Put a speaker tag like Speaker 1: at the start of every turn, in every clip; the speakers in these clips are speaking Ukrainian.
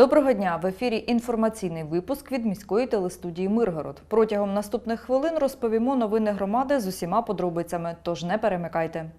Speaker 1: Доброго дня! В ефірі інформаційний випуск від міської телестудії Миргород. Протягом наступних хвилин розповімо новини громади з усіма подробицями, тож не перемикайте.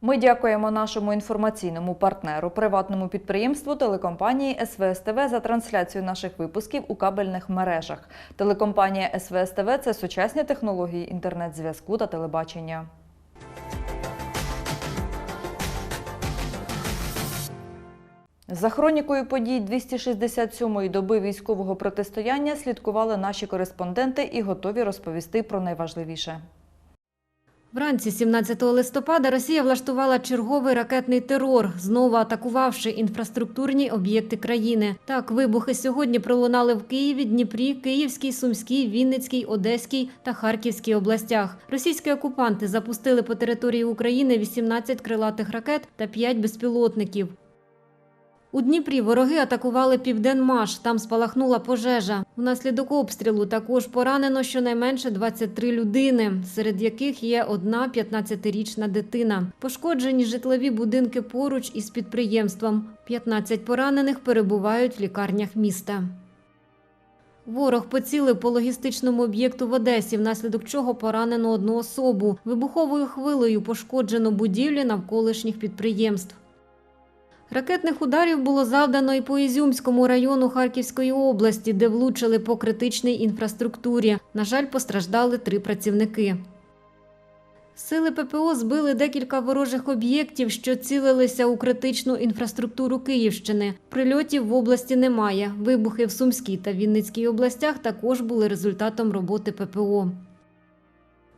Speaker 1: Ми дякуємо нашому інформаційному партнеру, приватному підприємству телекомпанії СВС ТВ за трансляцію наших випусків у кабельних мережах. Телекомпанія СВС ТВ – це сучасні технології інтернет-зв'язку та телебачення. За хронікою подій 267-ї доби військового протистояння слідкували наші кореспонденти і готові розповісти про найважливіше.
Speaker 2: Вранці 17 листопада Росія влаштувала черговий ракетний терор, знову атакувавши інфраструктурні об'єкти країни. Так, вибухи сьогодні пролунали в Києві, Дніпрі, Київській, Сумській, Вінницькій, Одеській та Харківській областях. Російські окупанти запустили по території України 18 крилатих ракет та 5 безпілотників. У Дніпрі вороги атакували Південмаш. Там спалахнула пожежа. Внаслідок обстрілу також поранено щонайменше 23 людини, серед яких є одна 15-річна дитина. Пошкоджені житлові будинки поруч із підприємством. 15 поранених перебувають в лікарнях міста. Ворог поцілив по логістичному об'єкту в Одесі, внаслідок чого поранено одну особу. Вибуховою хвилею пошкоджено будівлі навколишніх підприємств. Ракетних ударів було завдано і по Ізюмському району Харківської області, де влучили по критичній інфраструктурі. На жаль, постраждали три працівники. Сили ППО збили декілька ворожих об'єктів, що цілилися у критичну інфраструктуру Київщини. Прильотів в області немає. Вибухи в Сумській та Вінницькій областях також були результатом роботи ППО.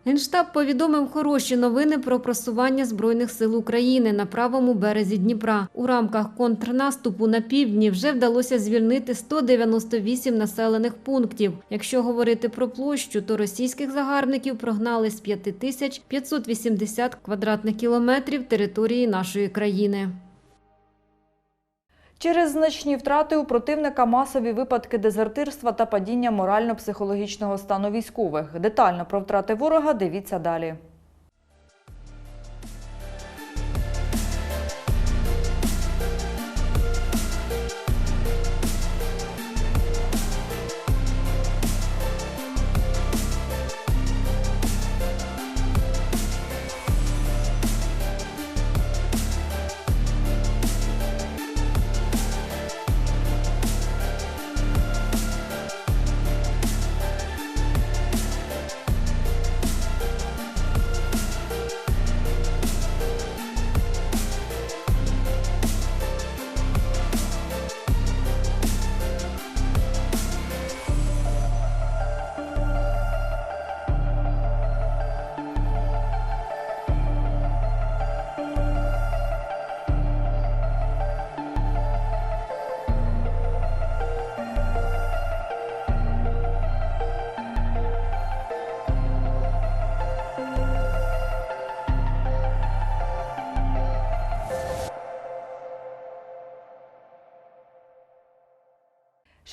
Speaker 2: Генштаб повідомив хороші новини про просування Збройних сил України на правому березі Дніпра. У рамках контрнаступу на півдні вже вдалося звільнити 198 населених пунктів. Якщо говорити про площу, то російських загарбників прогнали з 5580 квадратних кілометрів території нашої країни.
Speaker 1: Через значні втрати у противника масові випадки дезертирства та падіння морально-психологічного стану військових. Детально про втрати ворога дивіться далі. –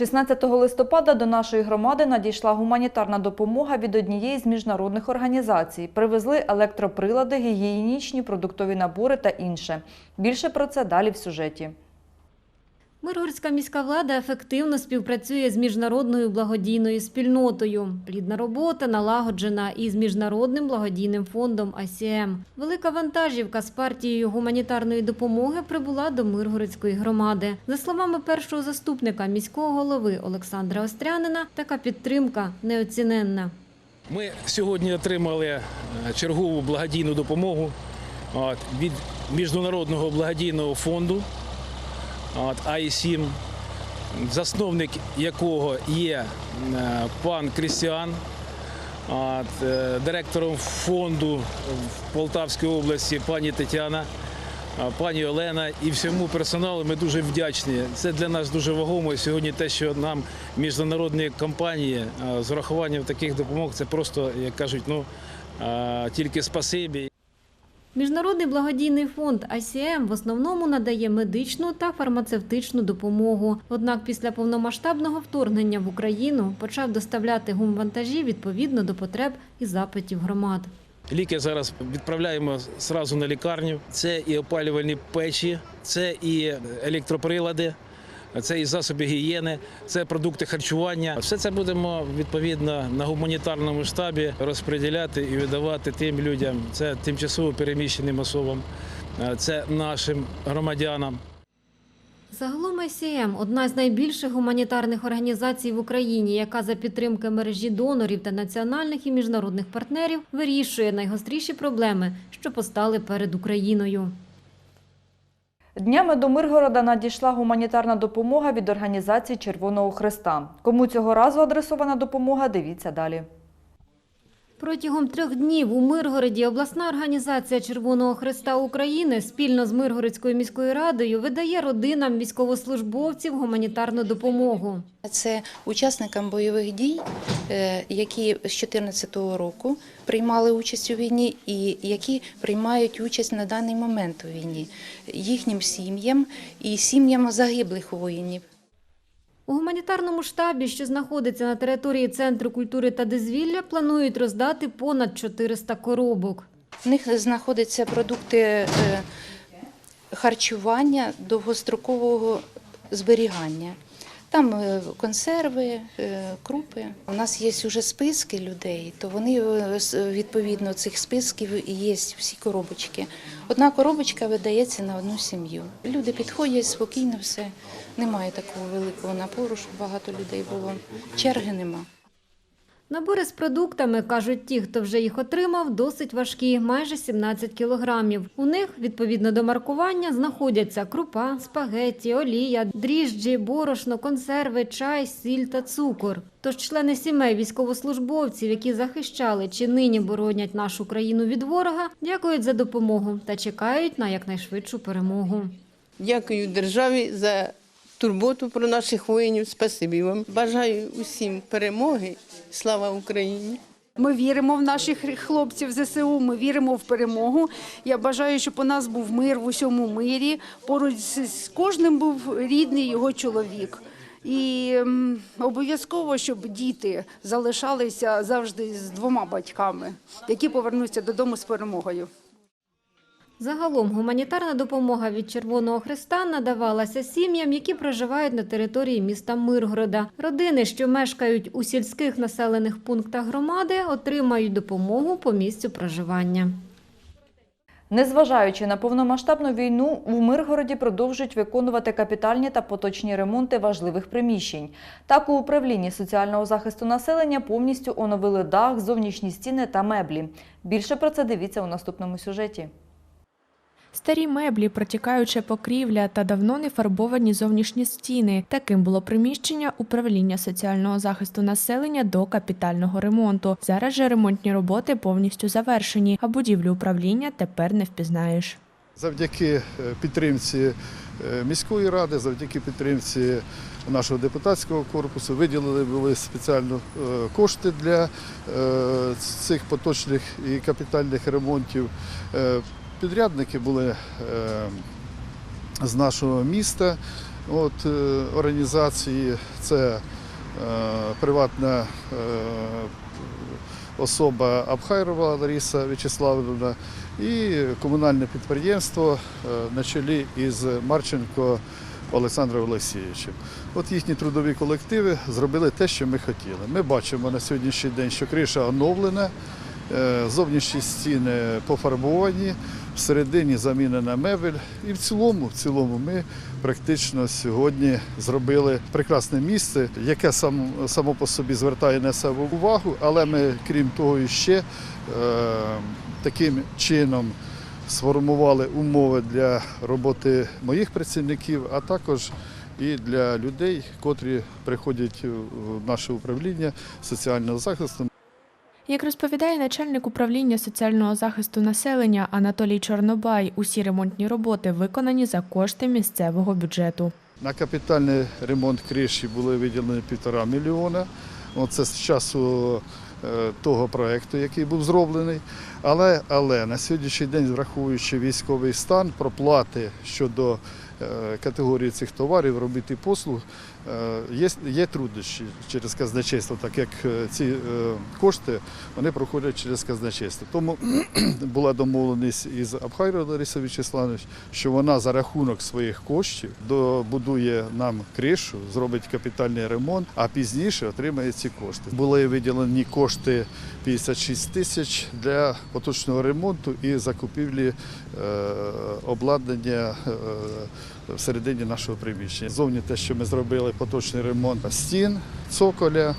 Speaker 1: 16 листопада до нашої громади надійшла гуманітарна допомога від однієї з міжнародних організацій. Привезли електроприлади, гігієнічні, продуктові набори та інше. Більше про це далі в сюжеті.
Speaker 2: Миргородська міська влада ефективно співпрацює з міжнародною благодійною спільнотою. Плідна робота налагоджена із міжнародним благодійним фондом АСІМ. Велика вантажівка з партією гуманітарної допомоги прибула до Миргородської громади. За словами першого заступника міського голови Олександра Острянина, така підтримка неоціненна.
Speaker 3: Ми сьогодні отримали е, чергову благодійну допомогу від Міжнародного благодійного фонду АІ-7, засновник якого є е, пан Крістіан, е, директором фонду в Полтавській області пані Тетяна. Пані Олена і всьому персоналу ми дуже вдячні. Це для нас дуже вагомо. Сьогодні те, що нам міжнародні компанії з урахуванням таких допомог, це просто, як кажуть, ну тільки спасибі.
Speaker 2: Міжнародний благодійний фонд АСІМ в основному надає медичну та фармацевтичну допомогу. Однак після повномасштабного вторгнення в Україну почав доставляти гумвантажі відповідно до потреб і запитів громад.
Speaker 3: Ліки зараз відправляємо зразу на лікарню. Це і опалювальні печі, це і електроприлади. Це і засоби гігієни, це продукти харчування. Все це будемо відповідно на гуманітарному штабі розподіляти і видавати тим людям. Це тимчасово переміщеним особам, е, це нашим громадянам.
Speaker 2: Загалом ICM – одна з найбільших гуманітарних організацій в Україні, яка за підтримки мережі донорів та національних і міжнародних партнерів вирішує найгостріші проблеми, що постали перед Україною.
Speaker 1: Днями до Миргорода надійшла гуманітарна допомога від організації Червоного Христа. Кому цього разу адресована допомога, дивіться далі.
Speaker 2: Протягом трьох днів у Миргороді обласна організація Червоного Христа України спільно з Миргородською міською радою видає родинам військовослужбовців гуманітарну допомогу.
Speaker 4: Це учасникам бойових дій, е, які з 2014 року приймали участь у війні і які приймають участь на даний момент у війні, їхнім сім'ям і сім'ям загиблих воїнів.
Speaker 2: У гуманітарному штабі, що знаходиться на території Центру культури та дозвілля, планують роздати понад 400 коробок.
Speaker 4: В них знаходяться продукти е, харчування довгострокового зберігання. Там е, консерви, е, крупи. У нас є вже списки людей, то вони е, відповідно цих списків є всі коробочки. Одна коробочка видається на одну сім'ю. Люди підходять спокійно, все. Немає такого великого напору, щоб багато людей було. Черги нема.
Speaker 2: Набори з продуктами, кажуть ті, хто вже їх отримав, досить важкі, майже 17 кілограмів. У них, відповідно до маркування, знаходяться крупа, спагетті, олія, дріжджі, борошно, консерви, чай, сіль та цукор. Тож члени сімей військовослужбовців, які захищали чи нині боронять нашу країну від ворога, дякують за допомогу та чекають на якнайшвидшу перемогу.
Speaker 5: Дякую державі за турботу про наших воїнів. Спасибі вам. Бажаю усім перемоги. Слава Україні!
Speaker 6: Ми віримо в наших хлопців ЗСУ. Ми віримо в перемогу. Я бажаю, щоб у нас був мир в усьому мирі. Поруч з кожним був рідний його чоловік. І обов'язково, щоб діти залишалися завжди з двома батьками, які повернуться додому з перемогою.
Speaker 2: Загалом гуманітарна допомога від Червоного Христа надавалася сім'ям, які проживають на території міста Миргорода. Родини, що мешкають у сільських населених пунктах громади, отримають допомогу по місцю проживання.
Speaker 1: Незважаючи на повномасштабну війну, в Миргороді продовжують виконувати капітальні та поточні ремонти важливих приміщень. Так, у управлінні соціального захисту населення повністю оновили дах, зовнішні стіни та меблі. Більше про це дивіться у наступному сюжеті.
Speaker 7: Старі меблі, протікаюча покрівля та давно не фарбовані зовнішні стіни. Таким було приміщення управління соціального захисту населення до капітального ремонту. Зараз же ремонтні роботи повністю завершені, а будівлю управління тепер не впізнаєш.
Speaker 8: Завдяки е, підтримці е, міської ради, завдяки підтримці нашого депутатського корпусу виділили були спеціально е, кошти для цих поточних і капітальних ремонтів. Підрядники були е, з нашого міста. От, е, організації це е, приватна особа Абхайрова Лариса В'ячеславівна і комунальне підприємство на чолі із Марченко Олександром Олексійовичем. От їхні трудові колективи зробили те, що ми хотіли. Ми бачимо на сьогоднішній день, що криша оновлена, зовнішні стіни пофарбовані, всередині замінена мебель. І в цілому, в цілому ми практично сьогодні зробили прекрасне місце, яке сам, само по собі звертає на себе увагу, але ми, крім того, ще е, таким чином сформували умови для роботи моїх працівників, а також і для людей, котрі приходять в наше управління соціального захисту.
Speaker 7: Як розповідає начальник управління соціального захисту населення Анатолій Чорнобай, усі ремонтні роботи виконані за кошти місцевого бюджету.
Speaker 8: На капітальний ремонт криші були виділені півтора мільйона. Це з часу е, того проєкту, який був зроблений. Але, але на сьогоднішній день, враховуючи військовий стан, проплати щодо е, категорії цих товарів, робіт і послуг є, є труднощі через казначейство, так як е, ці е, кошти вони проходять через казначейство. Тому була домовленість із Абхайро Ларисою Вячеславович, що вона за рахунок своїх коштів добудує нам кришу, зробить капітальний ремонт, а пізніше отримає ці кошти. Були виділені кошти 56 тисяч для поточного ремонту і закупівлі е, обладнання е, всередині нашого приміщення. Зовні те, що ми зробили поточний ремонт стін, цоколя, е,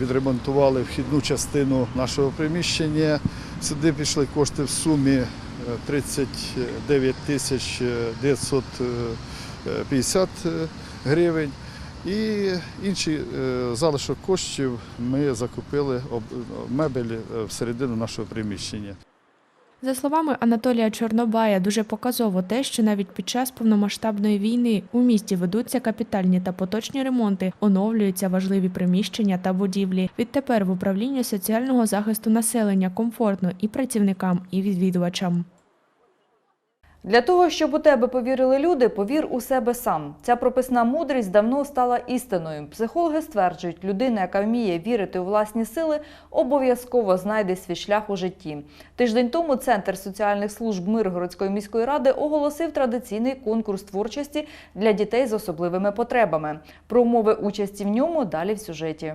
Speaker 8: відремонтували вхідну частину нашого приміщення. Сюди пішли кошти в сумі е, 39 тисяч 950 гривень. І інший е, залишок коштів ми закупили мебель е, всередину нашого приміщення.
Speaker 7: За словами Анатолія Чорнобая, дуже показово те, що навіть під час повномасштабної війни у місті ведуться капітальні та поточні ремонти, оновлюються важливі приміщення та будівлі. Відтепер в управлінні соціального захисту населення комфортно і працівникам, і відвідувачам.
Speaker 1: Для того, щоб у тебе повірили люди, повір у себе сам. Ця прописна мудрість давно стала істиною. Психологи стверджують, людина, яка вміє вірити у власні сили, обов'язково знайде свій шлях у житті. Тиждень тому Центр соціальних служб Миргородської міської ради оголосив традиційний конкурс творчості для дітей з особливими потребами. Про умови участі в ньому далі в сюжеті.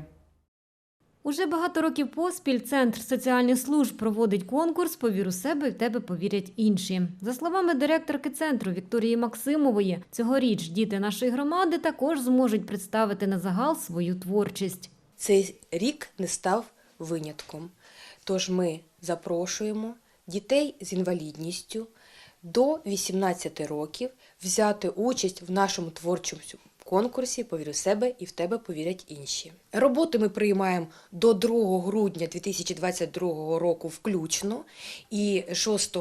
Speaker 2: Уже багато років поспіль Центр соціальних служб проводить конкурс Повір у себе в тебе повірять інші. За словами директорки центру Вікторії Максимової, цьогоріч діти нашої громади також зможуть представити на загал свою творчість.
Speaker 9: Цей рік не став винятком. Тож ми запрошуємо дітей з інвалідністю до 18 років взяти участь в нашому творчому конкурсі Повірю себе і в тебе повірять інші. Роботи ми приймаємо до 2 грудня 2022 року включно, і 6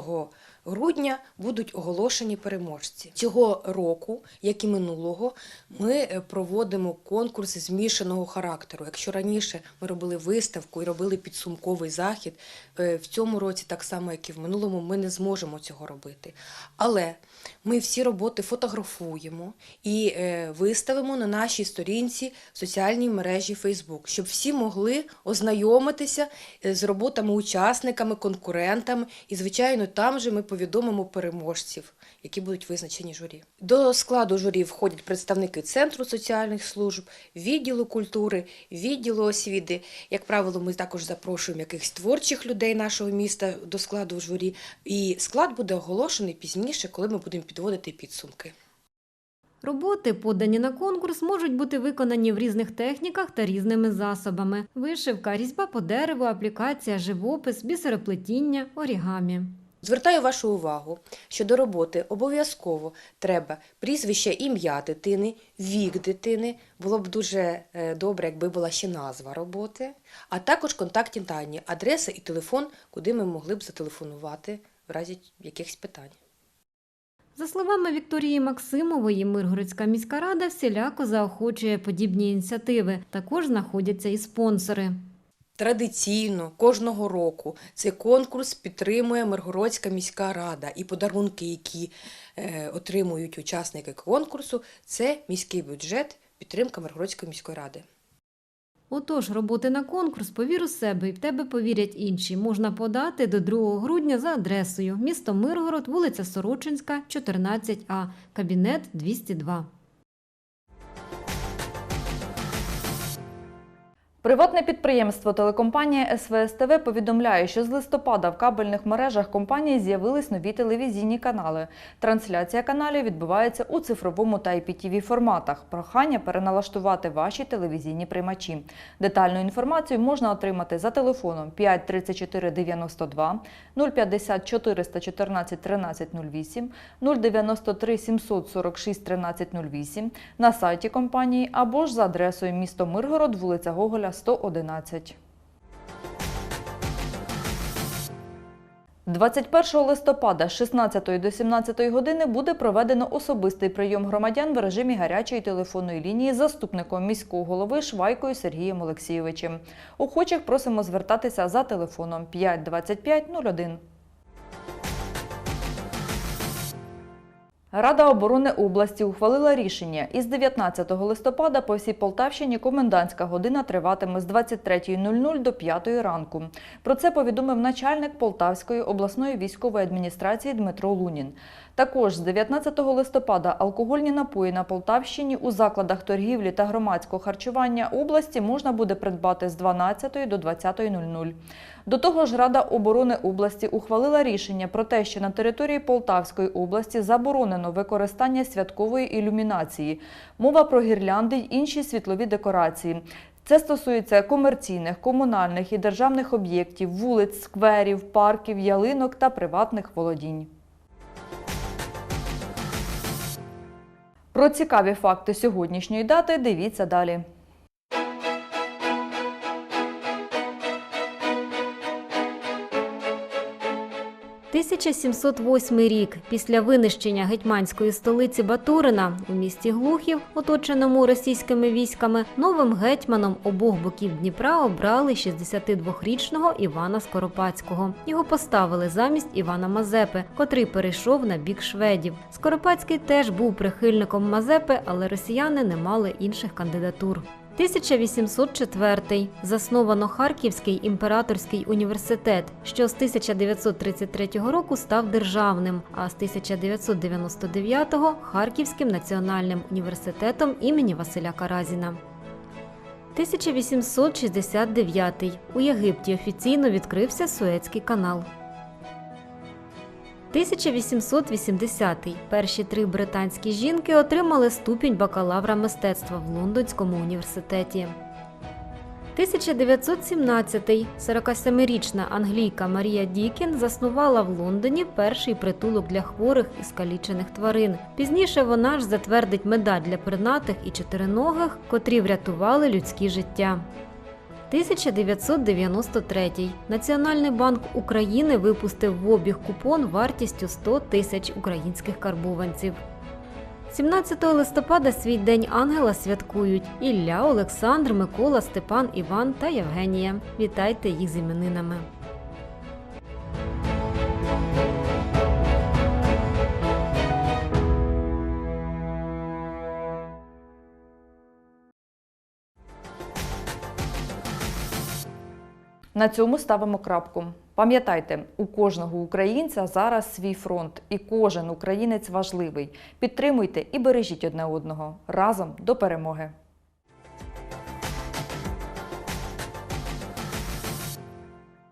Speaker 9: грудня будуть оголошені переможці. Цього року, як і минулого, ми е, проводимо конкурси змішаного характеру. Якщо раніше ми робили виставку і робили підсумковий захід, е, в цьому році, так само як і в минулому, ми не зможемо цього робити. Але ми всі роботи фотографуємо і е, виставимо на нашій сторінці в соціальній мережі Facebook, щоб всі могли ознайомитися з роботами учасниками, конкурентами, і, звичайно, там же ми повідомимо переможців, які будуть визначені журі. До складу журі входять представники Центру соціальних служб, відділу культури, відділу освіти. Як правило, ми також запрошуємо якихось творчих людей нашого міста до складу журі. І склад буде оголошений пізніше, коли ми будемо підводити підсумки.
Speaker 2: Роботи, подані на конкурс, можуть бути виконані в різних техніках та різними засобами: вишивка, різьба по дереву, аплікація, живопис, бісероплетіння, орігамі.
Speaker 9: Звертаю вашу увагу, що до роботи обов'язково треба прізвище ім'я дитини, вік дитини. Було б дуже е, добре, якби була ще назва роботи, а також контактні дані, адреса і телефон, куди ми могли б зателефонувати в разі якихось питань.
Speaker 2: За словами Вікторії Максимової, Миргородська міська рада всіляко заохочує подібні ініціативи. Також знаходяться і спонсори.
Speaker 9: Традиційно кожного року цей конкурс підтримує Миргородська міська рада, і подарунки, які е, отримують учасники конкурсу, це міський бюджет, підтримка Миргородської міської ради.
Speaker 2: Отож, роботи на конкурс «Повір у себе і в тебе повірять інші» можна подати до 2 грудня за адресою місто Миргород, вулиця Сорочинська, 14А, кабінет 202.
Speaker 1: Приватне підприємство телекомпанія СВС-ТВ повідомляє, що з листопада в кабельних мережах компанії з'явились нові телевізійні канали. Трансляція каналів відбувається у цифровому та IPTV форматах. Прохання переналаштувати ваші телевізійні приймачі. Детальну інформацію можна отримати за телефоном 5 34 92, 050 414 13 08, 093 746 13 08, на сайті компанії або ж за адресою місто Миргород, вулиця Гоголя, 111. 21 листопада з 16 до 17 години буде проведено особистий прийом громадян в режимі гарячої телефонної лінії заступником міського голови Швайкою Сергієм Олексійовичем. Охочих просимо звертатися за телефоном 5 25 01. Рада оборони області ухвалила рішення. Із 19 листопада по всій Полтавщині комендантська година триватиме з 23.00 до 5 ранку. Про це повідомив начальник Полтавської обласної військової адміністрації Дмитро Лунін. Також з 19 листопада алкогольні напої на Полтавщині у закладах торгівлі та громадського харчування області можна буде придбати з 12 до 20.00. До того ж, Рада оборони області ухвалила рішення про те, що на території Полтавської області заборонено використання святкової ілюмінації. Мова про гірлянди й інші світлові декорації. Це стосується комерційних, комунальних і державних об'єктів, вулиць, скверів, парків, ялинок та приватних володінь. Про цікаві факти сьогоднішньої дати дивіться далі.
Speaker 2: 1708 рік після винищення гетьманської столиці Батурина у місті Глухів, оточеному російськими військами, новим гетьманом обох боків Дніпра обрали 62-річного Івана Скоропадського. Його поставили замість Івана Мазепи, котрий перейшов на бік шведів. Скоропадський теж був прихильником Мазепи, але росіяни не мали інших кандидатур. 1804 засновано Харківський імператорський університет, що з 1933 року став державним, а з 1999 Харківським національним університетом імені Василя Каразіна. 1869 у Єгипті офіційно відкрився Суецький канал. 1880 перші три британські жінки отримали ступінь бакалавра мистецтва в Лондонському університеті. 1917 47-річна англійка Марія Дікін заснувала в Лондоні перший притулок для хворих і скалічених тварин. Пізніше вона ж затвердить медаль для пернатих і чотириногих, котрі врятували людські життя. 1993 Національний банк України випустив в обіг купон вартістю 100 тисяч українських карбованців. 17 листопада свій День Ангела святкують Ілля, Олександр, Микола, Степан, Іван та Євгенія. Вітайте їх з іменинами.
Speaker 1: На цьому ставимо крапку. Пам'ятайте, у кожного українця зараз свій фронт, і кожен українець важливий. Підтримуйте і бережіть одне одного разом до перемоги.